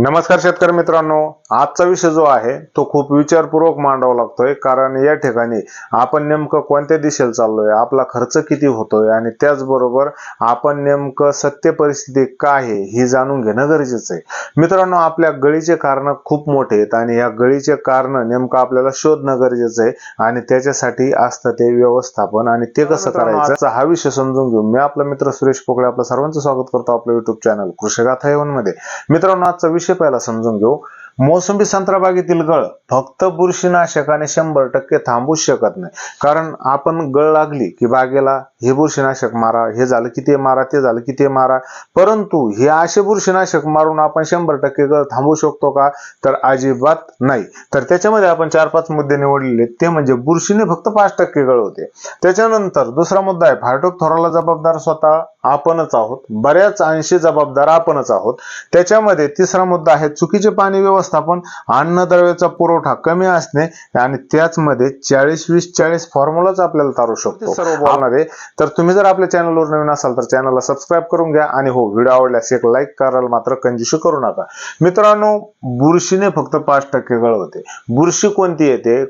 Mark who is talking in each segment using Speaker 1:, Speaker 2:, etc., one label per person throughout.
Speaker 1: नमस्कार शेतकरी मित्रांनो आजचा विषय जो आहे तो खूप विचारपूर्वक मांडावा लागतोय कारण या ठिकाणी आपण नेमकं कोणत्या दिशेला चाललोय आपला खर्च किती होतोय आणि त्याचबरोबर आपण नेमकं सत्य परिस्थिती काय आहे ही जाणून घेणं गरजेचं आहे. मित्रांनो आपल्या गळीचे कारण खूप मोठे आहेत आणि या गळीचे कारण नेमकं आपल्याला शोधणं गरजेचं आहे आणि त्याच्यासाठी असतं ते व्यवस्थापन आणि ते कसं करायचं हा विषय समजून घेऊ मी आपला मित्र सुरेश पोकळे आपलं सर्वांचं स्वागत करतो आपल्या युट्यूब चॅनल कृषिगाथा एवनमध्ये. मित्रांनो आजचा विषय पहिला समजून घेऊ मोसंबी संत्रा बागेतील गळ फक्त बुरशीनाशकाने शंभर टक्के थांबूच शकत नाही. कारण आपण गळ लागली की बागेला हे बुरशीनाशक मारा हे झालं की ते मारा ते झालं की ते मारा. परंतु हे असे बुरशीनाशक मारून आपण शंभर टक्के गळ थांबवू शकतो का? तर अजिबात नाही. तर त्याच्यामध्ये आपण चार पाच मुद्दे निवडलेले ते म्हणजे बुरशीने फक्त पाच टक्के गळ होते. त्याच्यानंतर दुसरा मुद्दा आहे फाटोक थोराला जबाबदार स्वतः आपणच आहोत. बऱ्याच अंशी जबाबदार आपणच आहोत. त्याच्यामध्ये तिसरा मुद्दा आहे चुकीचे पाणी व्यवस्थापन अन्नद्रव्याचा पुरवठा कमी असणे आणि त्याचमध्ये चाळीस वीस चाळीस फॉर्म्युलाच आपल्याला तारू शकतो. सर्व बोलणार तर तुम्ही जर आपल्या चॅनलवर नवीन असाल तर चॅनलला सबस्क्राईब करून घ्या आणि हो व्हिडिओ आवडल्यास एक लाईक करायला मात्र कंजूशी करू नका. मित्रांनो बुरशीने फक्त पाच टक्के गळ होते. बुरशी कोणती येते?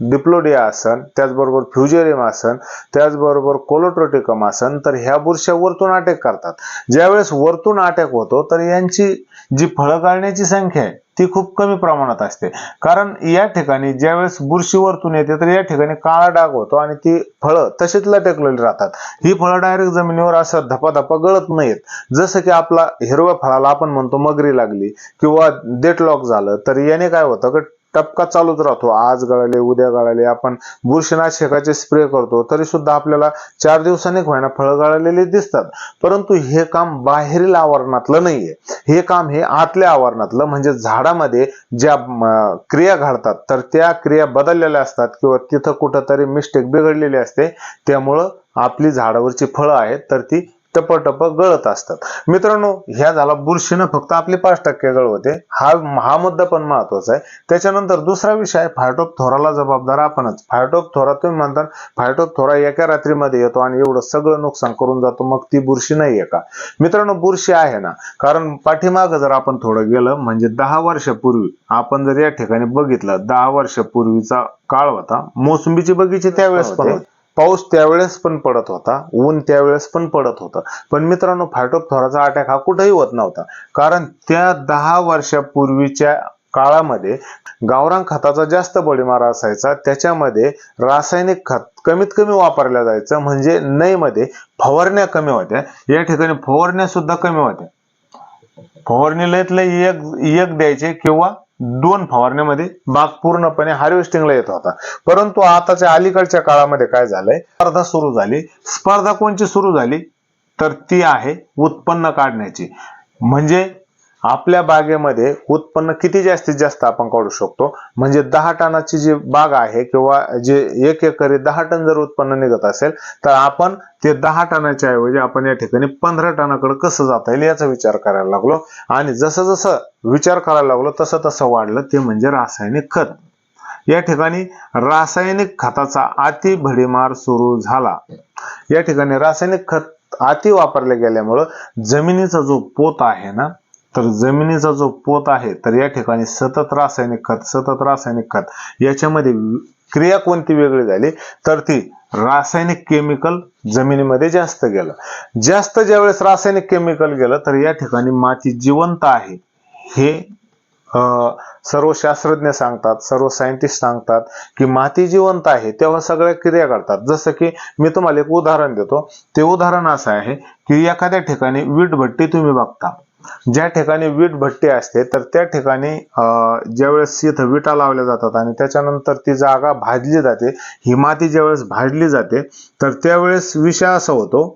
Speaker 1: डिप्लोडिया आसन त्याचबरोबर फ्युजेरियम आसन त्याचबरोबर कोलोट्रोटिकम आसन. तर ह्या बुरश्या वरतून अटॅक करतात. ज्यावेळेस वरतून अटॅक होतो तर यांची जी फळं गाळण्याची संख्या आहे ती खूप कमी प्रमाणात असते. कारण या ठिकाणी ज्यावेळेस बुरशी वरतून येते तर या ठिकाणी काळा डाग होतो आणि ती फळं तशीच लटकलेली राहतात. ही फळं डायरेक्ट जमिनीवर असं धपाधपा गळत नाहीत. जसं की आपला हिरव्या फळाला आपण म्हणतो मगरी लागली किंवा डेटलॉक झालं तर याने काय होतं की टपका चालूच राहतो. आज गळाले उद्या गळाले. आपण बुरशीनाशकाचे स्प्रे करतो तरी सुद्धा आपल्याला चार दिवसांनी होईना फळं गळालेली दिसतात. परंतु हे काम बाहेरील आवरणातलं नाहीये. हे काम हे आतल्या आवरणातलं म्हणजे झाडामध्ये ज्या क्रिया घडतात तर त्या क्रिया बदललेल्या असतात किंवा तिथं कुठंतरी मिस्टेक बिघडलेली असते. त्यामुळं आपली झाडावरची फळं आहेत तर ती टप गळत असतात. मित्रांनो ह्या झाला बुरशीनं फक्त आपले पाच टक्के गळ होते. हा हा मुद्दा पण महत्त्वाचा आहे. त्याच्यानंतर दुसरा विषय आहे फायटोप थोराला जबाबदार आपणच. फायटोप थोरा तुम्ही म्हणता फायटोप थोरा एका रात्रीमध्ये येतो आणि एवढं सगळं नुकसान करून जातो मग ती बुरशी नाही आहे का? मित्रांनो बुरशी आहे ना. कारण पाठीमागं जर आपण थोडं गेलं म्हणजे दहा वर्षापूर्वी आपण जर या ठिकाणी बघितलं दहा वर्षापूर्वीचा काळ होता. मोसंबीची बगीचे त्यावेळेस पण होते. पाऊस त्यावेळेस पण पडत होता ऊन त्यावेळेस पण पडत होतं. पण मित्रांनो फायटोपथोराचा अटॅक हा कुठेही होत नव्हता. कारण त्या दहा वर्षापूर्वीच्या काळामध्ये गावरान खताचा जास्त बळीमारा असायचा. त्याच्यामध्ये रासायनिक खत कमीत कमी वापरल्या जायचं. म्हणजे नईमध्ये फवारण्या कमी होत्या. या ठिकाणी फवारण्या सुद्धा कमी होत्या. फवारणी लयत लय एक एक द्यायचे किंवा दोन फवारण्यामध्ये बाग पूर्णपणे हार्वेस्टिंगला येत होता. परंतु आताच्या अलीकडच्या काळामध्ये काय झालंय? स्पर्धा सुरू झाली. स्पर्धा कोणची सुरू झाली? तर ती आहे उत्पन्न काढण्याची. म्हणजे आपल्या बागेमध्ये उत्पन्न किती जास्तीत जास्त आपण काढू शकतो? म्हणजे दहा टनाची जी बाग आहे किंवा जे एक एकरी दहा टन जर उत्पन्न निघत असेल तर आपण ते दहा टनाच्या ऐवजी आपण या ठिकाणी पंधरा टनाकडे कसं जाता येईल याचा विचार करायला लागलो. आणि जसं जसं विचार करायला लागलो तसं तसं वाढलं ते म्हणजे रासायनिक खत. या ठिकाणी रासायनिक खताचा अति भडीमार सुरू झाला. या ठिकाणी रासायनिक खत अति वापरले गेल्यामुळं जमिनीचा जो पोत आहे ना तर जमिनीचा जो पोत आहे तर या ठिकाणी सतत रासायनिक खत सतत रासायनिक खत याच्यामध्ये क्रिया कोणती वेगळी झाली? तर ती रासायनिक केमिकल जमिनीमध्ये जास्त गेलं. जास्त ज्यावेळेस रासायनिक केमिकल गेलं तर या ठिकाणी माती जिवंत आहे. हे सर्व शास्त्रज्ञ सांगतात सर्व सायंटिस्ट सांगतात की माती जिवंत आहे तेव्हा सगळ्या क्रिया करतात जसं की मी तुम्हाला एक उदाहरण देतो. ते उदाहरण असं आहे की एखाद्या ठिकाणी वीट भट्टी तुम्ही बघता. ज्या ठिकाणी वीट भट्टी असते तर त्या ठिकाणी ज्यावेळेस इथं विटा लावल्या जातात आणि त्याच्यानंतर ती जागा भाजली जाते ही माती ज्यावेळेस भाजली जाते तर त्यावेळेस विषय असा होतो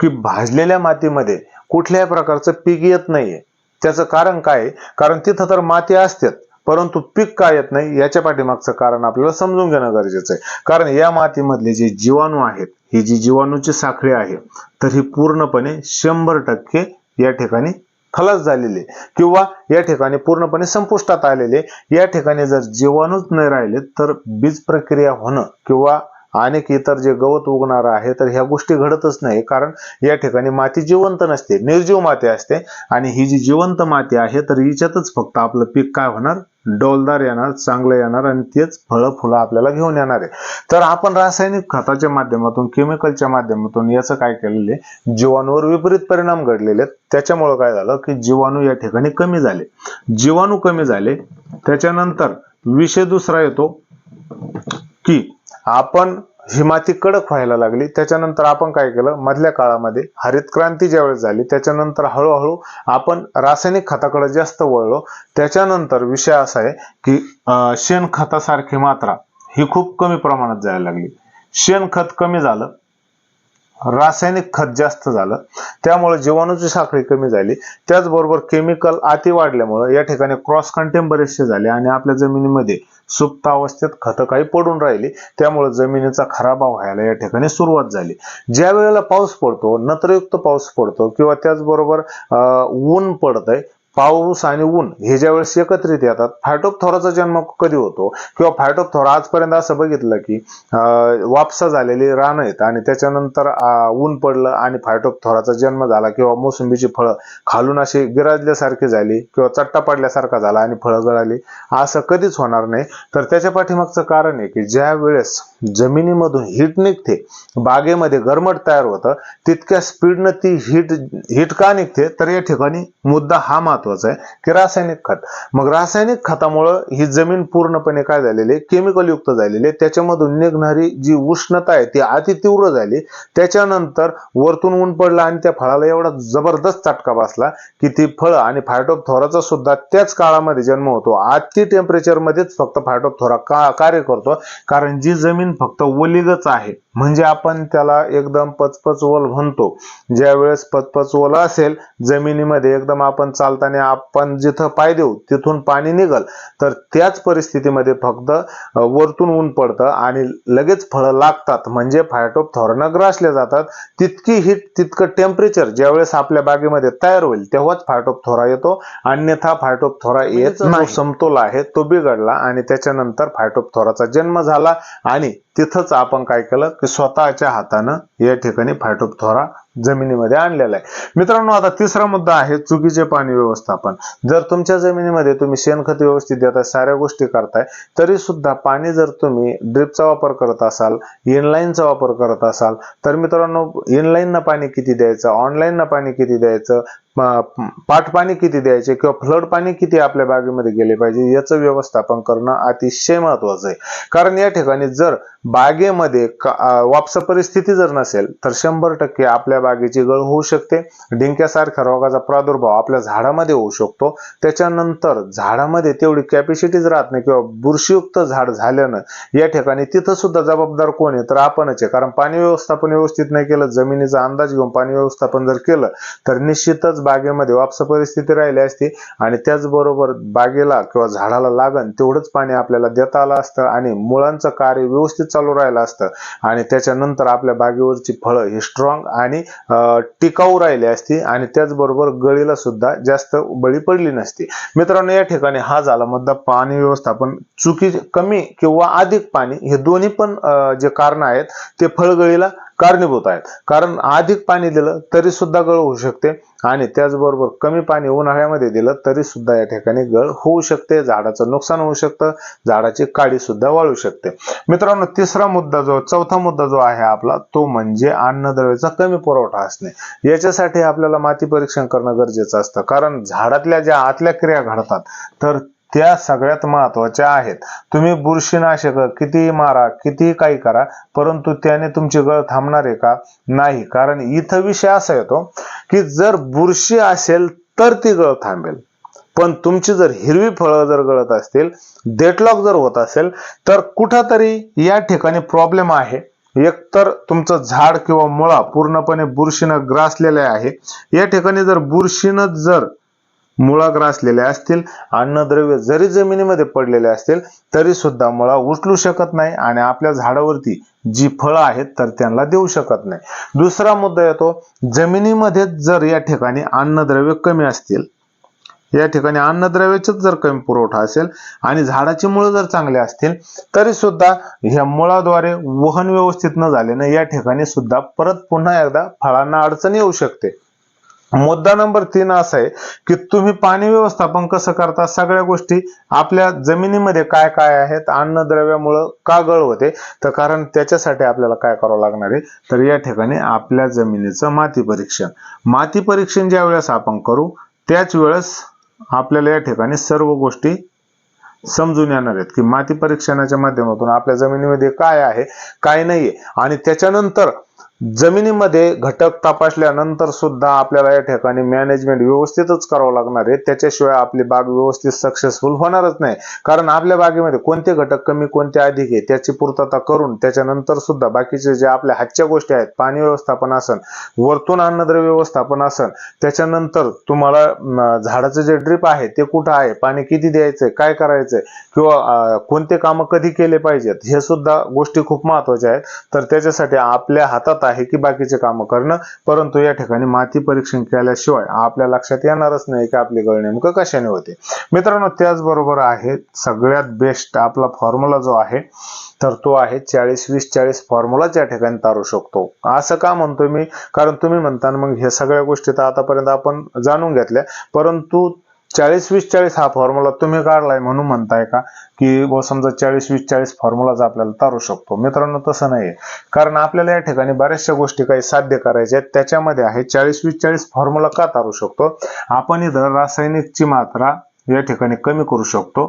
Speaker 1: की भाजलेल्या मातीमध्ये कुठल्याही प्रकारचं पीक येत नाहीये त्याचं कारण काय आहे? कारण तिथं तर माती असतेच परंतु पीक का येत नाही याच्या पाठीमागचं कारण आपल्याला समजून घेणं गरजेचं आहे कारण या मातीमधले जे जीवाणू आहेत ही जी जीवाणूची साखळी आहे तर ही पूर्णपणे शंभर टक्के या ठिकाणी खलास झालेले किंवा या ठिकाणी पूर्णपणे संपुष्टात आलेले. या ठिकाणी जर जीवाणूच नाही राहिले तर बीज प्रक्रिया होणं किंवा अनेक इतर जे गवत उगणार आहे तर ह्या गोष्टी घडतच नाही. कारण या ठिकाणी माती जिवंत नसते निर्जीव माती असते. आणि ही जी जिवंत माती आहे तर हिच्यातच फक्त आपलं पीक काय होणार? डौलदार येणार चांगलं येणार आणि तेच फळं फुलं आपल्याला घेऊन येणार आहे. तर आपण रासायनिक खताच्या माध्यमातून केमिकलच्या माध्यमातून याचं काय केलेलं आहे? जीवाणूवर विपरीत परिणाम घडलेले आहेत. त्याच्यामुळं काय झालं की जीवाणू या ठिकाणी कमी झाले. जीवाणू कमी झाले त्याच्यानंतर विषय दुसरा येतो की आपण ही माती कडक व्हायला लागली. त्याच्यानंतर आपण काय केलं? मधल्या काळामध्ये हरित क्रांती ज्यावेळेस झाली त्याच्यानंतर हळूहळू आपण रासायनिक खताकडे जास्त वळलो. त्याच्यानंतर विषय असा आहे की शेणखतासारखी मात्रा ही खूप कमी प्रमाणात जायला लागली. शेणखत कमी झालं रासायनिक खत जास्त झालं त्यामुळे जीवाणूची साखळी कमी झाली. त्याचबरोबर केमिकल अति वाढल्यामुळे या ठिकाणी क्रॉस कंटेम बरेचसे झाले आणि आपल्या जमिनीमध्ये सुप्त अवस्थेत खतं काही पडून राहिली. त्यामुळे जमिनीचा खराबा व्हायला या ठिकाणी सुरुवात झाली. ज्या वेळेला पाऊस पडतो नत्रयुक्त पाऊस पडतो किंवा त्याचबरोबर अं, ऊन पडतंय पाऊस आणि ऊन हे ज्या वेळेस एकत्रित येतात फायटोपथोराचा जन्म कधी होतो? किंवा फायटोपथोरा आजपर्यंत असं बघितलं की वापसा झालेली रानं आहेत आणि त्याच्यानंतर ऊन पडलं आणि फायटोपथोराचा जन्म झाला किंवा मोसंबीची फळं खालून अशी गिराजल्यासारखी झाली किंवा चट्टा पडल्यासारखा झाला आणि फळं गळाली असं कधीच होणार नाही. तर त्याच्या पाठीमागचं कारण आहे की ज्या वेळेस जमिनीमधून हीट निघते बागेमध्ये गरमट तयार होतं तितक्या स्पीडनं ती हीट हीट का निघते? तर या ठिकाणी मुद्दा हा महत्त्वाचा आहे की रासायनिक खत. मग रासायनिक खतामुळं ही जमीन पूर्णपणे काय झालेली आहे? केमिकल युक्त झालेली आहे. त्याच्यामधून निघणारी जी उष्णता आहे ती अति तीव्र झाली. त्याच्यानंतर वरतून ऊन पडलं आणि त्या फळाला एवढा जबरदस्त चटका बसला की ती फळं आणि फायटोपथोराचा सुद्धा त्याच काळामध्ये जन्म होतो. अति टेम्परेचरमध्येच फक्त फायटोपथोरा का कार्य करतो. कारण जी जमीन फक्त ओलिगच आहे. म्हणजे आपण त्याला एकदम पचपच ओल म्हणतो. ज्या वेळेस पचपच ओल असेल जमिनीमध्ये एकदम आपण चालताना आपण जिथं पाय देऊ तिथून पाणी निघल तर त्याच परिस्थितीमध्ये फक्त वरतून ऊन पडतं आणि लगेच फळं लागतात. म्हणजे फायटोपथोरानं ग्रासले जातात तितकी हिट तितकं टेम्परेचर ज्यावेळेस आपल्या बागेमध्ये तयार होईल तेव्हाच फायटोपथोरा येतो. अन्यथा फायटोपथोरा येत नाही. समतोल आहे तो बिघडला आणि त्याच्यानंतर फायटोपथोराचा जन्म झाला आणि तिथंच आपण काय केलं स्वतःच्या हातानं या ठिकाणी फायटोपथोरा जमिनीमध्ये आणलेला आहे. मित्रांनो आता तिसरा मुद्दा आहे चुकीचे पाणी व्यवस्थापन. जर तुमच्या जमिनीमध्ये तुम्ही शेणखत व्यवस्थित देताय साऱ्या गोष्टी करताय तरी सुद्धा पाणी जर तुम्ही ड्रिपचा वापर करत असाल इनलाईनचा वापर करत असाल तर मित्रांनो इनलाईननं पाणी किती द्यायचं ऑनलाईननं पाणी किती द्यायचं पाठ पाणी किती द्यायचे किंवा फ्लड पाणी किती आपल्या बागेमध्ये गेले पाहिजे याचं व्यवस्थापन करणं अतिशय महत्वाचं आहे. कारण या ठिकाणी जर बागेमध्ये का- वापसा परिस्थिती जर नसेल तर शंभर टक्के आपल्या बागेची गळ होऊ शकते. डिंक्यासारख्या रोगाचा प्रादुर्भाव आपल्या झाडामध्ये होऊ शकतो. त्याच्यानंतर झाडामध्ये तेवढी कॅपॅसिटीच राहत नाही किंवा बुरशीयुक्त झाड झाल्यानं या ठिकाणी तिथं सुद्धा जबाबदार कोण आहे? तर आपणच आहे. कारण पाणी व्यवस्थापन व्यवस्थित नाही केलं जमिनीचा अंदाज घेऊन पाणी व्यवस्थापन जर केलं तर निश्चितच बागेमध्ये वापस परिस्थिती राहिली असती आणि त्याचबरोबर बागेला किंवा झाडाला लागण तेवढंच पाणी आपल्याला देता आलं असतं आणि मुळांचं कार्य व्यवस्थित चालू राहिलं असतं. आणि त्याच्यानंतर आपल्या बागेवरची फळं ही स्ट्रॉंग आणि टिकाऊ राहिली असती आणि त्याचबरोबर गळीला सुद्धा जास्त बळी पडली नसती. मित्रांनो या ठिकाणी हा झाला मुद्दा पाणी व्यवस्थापन. चुकी कमी किंवा अधिक पाणी हे दोन्ही पण अं, जे कारण आहेत ते फळगळीला कारणीभूत आहेत. कारण अधिक पाणी दिलं तरी सुद्धा गळ होऊ शकते आणि त्याचबरोबर कमी पाणी उन्हाळ्यामध्ये दिलं तरी सुद्धा या ठिकाणी गळ होऊ शकते झाडाचं नुकसान होऊ शकतं झाडाची काळी सुद्धा वाळू शकते. मित्रांनो तिसरा मुद्दा जो चौथा मुद्दा जो आहे आपला तो म्हणजे अन्नद्रव्याचा कमी पुरवठा असणे. याच्यासाठी आपल्याला माती परीक्षण करणं गरजेचं असतं. कारण झाडातल्या ज्या आतल्या क्रिया घडतात तर त्या सगळ्यात महत्त्वाच्या आहेत. तुम्ही बुरशीनाशक किती मारा किती काही करा परंतु त्याने तुमची गळ थांबणार आहे का? नाही. कारण इथं विषय असा येतो की जर बुरशी असेल तर ती गळ थांबेल. पण तुमची जर हिरवी फळं जर गळत असतील डेटलॉक जर होत असेल तर कुठंतरी या ठिकाणी प्रॉब्लेम आहे. एकतर तुमचं झाड किंवा मुळा पूर्णपणे बुरशीनं ग्रासलेले आहे. या ठिकाणी जर बुरशीनं जर मुळा ग्रासलेल्या असतील अन्नद्रव्य जरी जमिनीमध्ये पडलेले असतील तरी सुद्धा मुळा उचलू शकत नाही आणि आपल्या झाडावरती जी फळं आहेत तर त्यांना देऊ शकत नाही. दुसरा मुद्दा येतो जमिनीमध्ये जर या ठिकाणी अन्नद्रव्य कमी असतील या ठिकाणी अन्नद्रव्याचाच जर कमी पुरवठा असेल आणि झाडाची मुळं जर चांगली असतील तरी सुद्धा ह्या मुळाद्वारे वहन व्यवस्थित न झाल्याने या ठिकाणी सुद्धा परत पुन्हा एकदा फळांना अडचण येऊ शकते. मुद्दा नंबर तीन असा आहे की तुम्ही पाणी व्यवस्थापन कसं करता? सगळ्या गोष्टी आपल्या जमिनीमध्ये काय काय आहेत? अन्नद्रव्यामुळं का गळ होते? तर कारण त्याच्यासाठी आपल्याला काय करावं लागणार आहे? तर या ठिकाणी आपल्या जमिनीचं माती परीक्षण. माती परीक्षण ज्या वेळेस आपण करू त्याच वेळेस आपल्याला या ठिकाणी सर्व गोष्टी समजून येणार आहेत की माती परीक्षणाच्या माध्यमातून आपल्या जमिनीमध्ये काय आहे काय नाहीये. आणि त्याच्यानंतर जमिनीमध्ये घटक तपासल्यानंतर सुद्धा आपल्याला या ठिकाणी मॅनेजमेंट व्यवस्थितच करावं लागणार आहे. त्याच्याशिवाय आपली बाग व्यवस्थित सक्सेसफुल होणारच नाही. कारण आपल्या बागेमध्ये कोणते घटक कमी कोणते अधिक आहे त्याची पूर्तता करून त्याच्यानंतर सुद्धा बाकीचे जे आपल्या हातच्या गोष्टी आहेत पाणी व्यवस्थापन असन वरतून अन्नद्रव्य व्यवस्थापन असन त्याच्यानंतर तुम्हाला झाडाचं जे ड्रीप आहे ते कुठं आहे पाणी किती द्यायचंय काय करायचंय किंवा कोणते कामं कधी केले पाहिजेत हे सुद्धा गोष्टी खूप महत्त्वाच्या आहेत. तर त्याच्यासाठी आपल्या हातात आहे की बाकीचे कामं करणं परंतु या ठिकाणी माती परीक्षण केल्याशिवाय आपल्या लक्षात येणारच नाही की आपली गळ नेमकं कशाने होते. मित्रांनो त्याचबरोबर आहे सगळ्यात बेस्ट आपला फॉर्म्युला जो आहे तर तो आहे चाळीस वीस चाळीस फॉर्म्युलाच या ठिकाणी तारू शकतो. असं का म्हणतोय मी? कारण तुम्ही म्हणता मग ह्या सगळ्या गोष्टी तर आतापर्यंत आपण जाणून घेतल्या परंतु चाळीस वीस चाळीस हा फॉर्म्युला तुम्ही काढलाय म्हणून म्हणताय का? की समजा चाळीस वीस चाळीस फॉर्म्युलाच आपल्याला तारू शकतो. मित्रांनो तसं नाहीये. कारण आपल्याला या ठिकाणी बऱ्याचशा गोष्टी काही साध्य करायच्या आहेत. त्याच्यामध्ये आहे चाळीस वीस चाळीस फॉर्म्युला का तारू शकतो? आपण इथं रासायनिकची मात्रा या ठिकाणी कमी करू शकतो.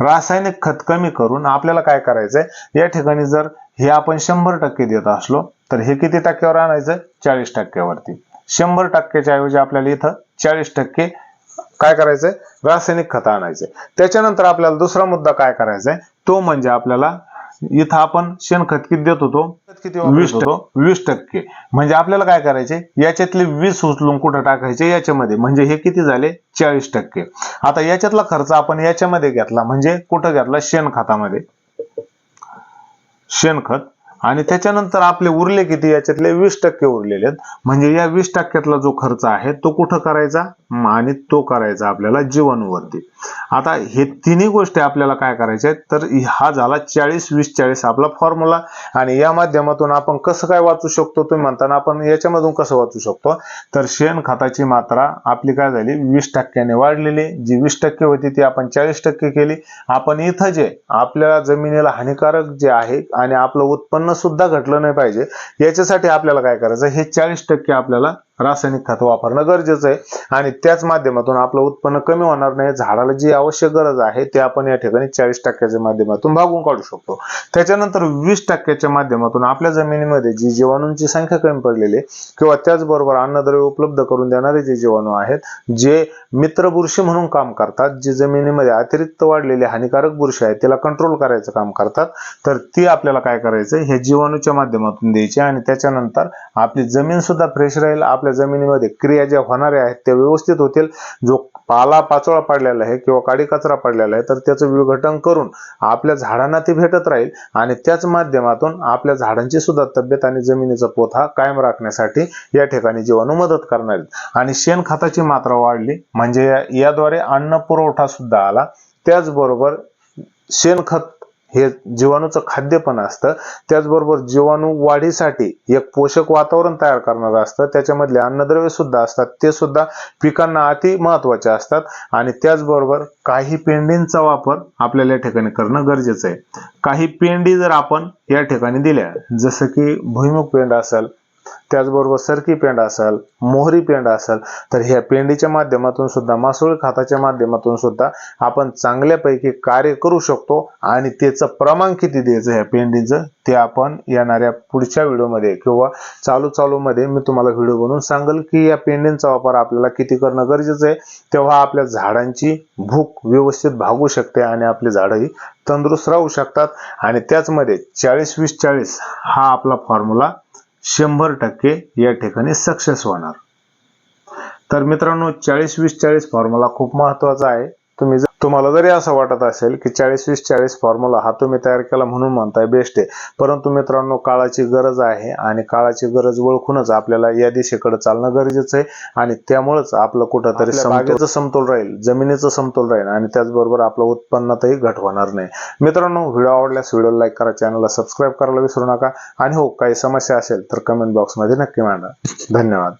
Speaker 1: रासायनिक खत कमी करून आपल्याला काय करायचंय? या ठिकाणी जर हे आपण शंभर टक्के देत असलो तर हे किती टक्क्यावर आणायचं? चाळीस टक्क्यावरती. शंभर टक्क्याच्या ऐवजी आपल्याला इथं चाळीस टक्के काय करायचंय? रासायनिक खत आणायचंय त्याच्यानंतर आपल्याला दुसरा मुद्दा काय करायचा आहे तो म्हणजे आपल्याला इथं आपण शेणखत किती देत होतो? किती वीस टक्के. वीस टक्के. म्हणजे आपल्याला काय करायचे? याच्यातले वीस उचलून कुठं टाकायचे? याच्यामध्ये. म्हणजे हे किती झाले? चाळीस टक्के. आता याच्यातला खर्च आपण याच्यामध्ये घेतला. म्हणजे कुठं घेतला? शेणखतामध्ये. शेणखत. आणि त्याच्यानंतर आपले उरले किती? याच्यातले वीस टक्के उरलेले आहेत. म्हणजे या वीस टक्क्यातला जो खर्च आहे तो कुठं करायचा? आणि तो करायचा आपल्याला जीवाणूवरती आता हे तिन्ही गोष्टी आपल्याला काय करायच्या आहेत? तर हा झाला चाळीस वीस चाळीस आपला फॉर्म्युला आणि या माध्यमातून आपण कसं काय वाचू शकतो? तुम्ही म्हणताना आपण याच्यामधून कसं वाचू शकतो? तर शेण खताची मात्रा आपली काय झाली? वीस टक्क्याने वाढलेली. जी वीस टक्के होती ती आपण चाळीस टक्के केली. आपण इथं जे आपल्या जमिनीला हानिकारक जे आहे आणि आपलं उत्पन्न सुद्धा घटलं नाही पाहिजे याच्यासाठी आपल्याला काय करायचं? हे चाळीस टक्के आपल्याला रासायनिक खत वापरणं गरजेचं आहे. आणि त्याच माध्यमातून आपलं उत्पन्न कमी होणार नाही. झाडाला जी आवश्यक गरज आहे ते आपण या ठिकाणी चाळीस टक्क्याच्या माध्यमातून भागून काढू शकतो. त्याच्यानंतर वीस टक्क्याच्या माध्यमातून आपल्या जमिनीमध्ये जी जीवाणूंची संख्या कमी पडलेली आहे किंवा त्याचबरोबर अन्नद्रव्य उपलब्ध करून देणारे जे जीवाणू आहेत जे मित्र बुरशी म्हणून काम करतात जे जमिनीमध्ये अतिरिक्त वाढलेले हानिकारक बुरशी आहेत त्याला कंट्रोल करायचं काम करतात तर ती आपल्याला काय करायचं हे जीवाणूच्या माध्यमातून द्यायची आणि त्याच्यानंतर आपली जमीन सुद्धा फ्रेश राहील आपल्या जमिनीमध्ये क्रिया ज्या होणाऱ्या आहेत त्या व्यवस्थित होतील. जो पाला पाचोळा पडलेला आहे किंवा काडी कचरा पडलेला आहे तर त्याचं विघटन करून आपल्या झाडांना ते भेटत राहील आणि त्याच माध्यमातून आपल्या झाडांची सुद्धा तब्येत आणि जमिनीचा पोत हा कायम राखण्यासाठी या ठिकाणी जीवाणू मदत करणार आहेत. आणि शेणखताची मात्रा वाढली म्हणजे याद्वारे अन्न पुरवठा सुद्धा आला. त्याचबरोबर शेणखत हे जीवाणूचं खाद्य पण असतं. त्याचबरोबर जीवाणू वाढीसाठी एक पोषक वातावरण तयार करणारं असतं. त्याच्यामधले अन्नद्रव्य सुद्धा असतात. ते सुद्धा पिकांना अति महत्त्वाचे असतात. आणि त्याचबरोबर काही पेंडींचा वापर आपल्याला या ठिकाणी करणं गरजेचं आहे. काही पेंडी जर आपण या ठिकाणी दिल्या जसं की भुईमुग पेंड असेल त्याचबरोबर सरकी पेंड असेल मोहरी पेंड असेल तर ह्या पेंडीच्या माध्यमातून सुद्धा मासोळी खाताच्या माध्यमातून सुद्धा आपण चांगल्यापैकी कार्य करू शकतो आणि त्याचं प्रमाण किती द्यायचं ह्या पेंडीचं ते आपण येणाऱ्या पुढच्या व्हिडिओमध्ये किंवा चालू चालूमध्ये मी तुम्हाला व्हिडिओ बनवून सांगेल की या पेंडींचा वापर आपल्याला किती करणं गरजेचं आहे. तेव्हा आपल्या झाडांची भूक व्यवस्थित भागू शकते आणि आपली झाडंही तंदुरुस्त राहू शकतात. आणि त्याचमध्ये चाळीस वीस चाळीस हा आपला फॉर्म्युला शंभर टक्के या ठिकाणी सक्सेस होणार. तर मित्रांनो चाळीस वीस चाळीस फॉर्म्युला खूप महत्त्वाचा आहे. तुम्ही जर तुम्हाला जरी असं वाटत असेल की चाळीस वीस चाळीस फॉर्म्युला हा तुम्ही तयार केला म्हणून म्हणताय बेस्ट आहे. परंतु मित्रांनो काळाची गरज आहे आणि काळाची गरज ओळखूनच आपल्याला या दिशेकडे चालणं गरजेचं आहे आणि त्यामुळेच आपलं कुठंतरी बागेचं समतोल राहील. जमिनीचं समतोल राहील आणि त्याचबरोबर आपलं उत्पन्नातही घट होणार नाही. मित्रांनो व्हिडिओ आवडल्यास व्हिडिओ लाईक करा चॅनलला सबस्क्राईब करायला विसरू नका. आणि हो काही समस्या असेल तर कमेंट बॉक्समध्ये नक्की मांडा. धन्यवाद.